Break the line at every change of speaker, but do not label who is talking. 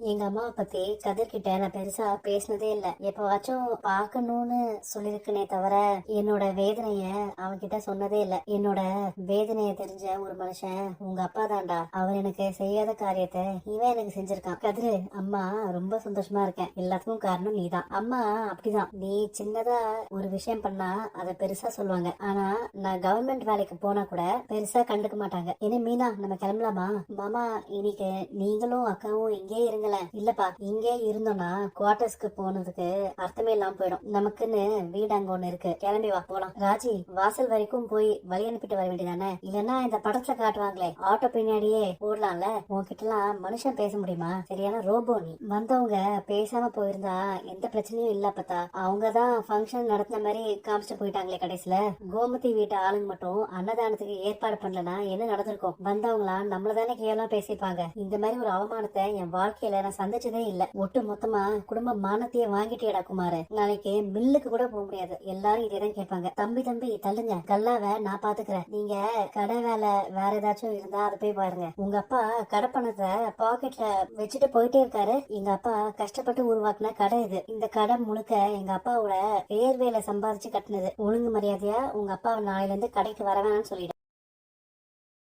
எங்க அம்மாவை பத்தி கதிர்கிட்ட நான் பெருசா பேசினதே இல்ல. எப்பவாச்சும் பாக்கணும்னு சொல்லிருக்கனே தவிர என்னோட வேதனைய அவன்கிட்ட சொன்னதே இல்ல. என்னோட வேதனைய தெரிஞ்ச ஒரு மனுஷன் உங்க அப்பா தான்டா. அவர் எனக்கு செய்யாத காரியத்தை இவன் எனக்கு செஞ்சிருக்கான். கதிரு அம்மா ரொம்ப சந்தோஷமா இருக்கேன். எல்லாத்துக்கும் காரணம் நீதான். அம்மா அப்படிதான். நீ சின்னதா ஒரு விஷயம் பண்ணா அதை பெருசா சொல்லுவாங்க. ஆனா நான் கவர்மெண்ட் வேலைக்கு போனா கூட பெருசா கண்டுக்க மாட்டாங்க. என்ன மீனா நம்ம கிளம்பலாமா? மாமா இன்னைக்கு நீங்களும் அக்காவும் இங்கே இருங்களேன் இல்லப்பா இங்கே இருந்தோம்னா குவார்டர்ஸ்க்கு போனதுக்கு அர்த்தமே இல்லாம போயிடும். நமக்குன்னு வீடு அங்க ஒண்ணு இருக்கு. கிளம்பி வா போலாம். ராஜி வாசல் வரைக்கும் போய் வழி அனுப்பிட்டு வர வேண்டியதானே? இல்லன்னா இந்த படத்துல காட்டுவாங்களே. ஆட்டோ பின்னாடியே போடலாம்ல உன்கிட்ட எல்லாம் மனுஷன் பேச முடியுமா? சரியான ரோபோ நீ. வந்தவங்க பேசாம போயிருந்தா எந்த பிரச்சனையும் இல்ல பார்த்தா அவங்கதான் ஃபங்க்ஷன் நடத்தின மாதிரி காமிச்சு போயிட்டாங்களே கடைசியில. கோமதி வீட்டு ஆளுங்க மட்டும் அன்னதானத்துக்கு ஏற்பாடு பண்ணலனா என்ன நடந்திருக்கும்? வந்தவங்களா நம்மள தானே கேவலமா பேசிப்பாங்க இந்த மாதிரி ஒரு அவமானத்தை என் வாழ்க்கையில நான் சந்திச்சதே இல்ல. ஒட்டு மொத்தமா குடும்ப மானத்தையே வாங்கிட்டேடா குமாரு. நாளைக்கு மில்லுக்கு கூட போக முடியாது. எல்லாரும் இதேதான் கேட்பாங்க. தம்பி தம்பி தள்ளுங்க. கல்லாவ நான் பாத்துக்கிறேன். நீங்க கடை வேலை வேற ஏதாச்சும் இருந்தா அதை போய் பாருங்க. உங்க அப்பா கடை பணத்தை பாக்கெட்ல வச்சுட்டு போயிட்டே இருக்காரு. எங்க அப்பா கஷ்டப்பட்டு உருவாக்குன கடை இது. இந்த கடை முழுக்க எங்க அப்பாவோட வேர்வேல சம்பாதிச்சு கட்டினது. ஒழுங்கு மரியாதையா உங்க அப்பா நாளையில இருந்து கடைக்கு வர வேணாம்னு சொல்லிடு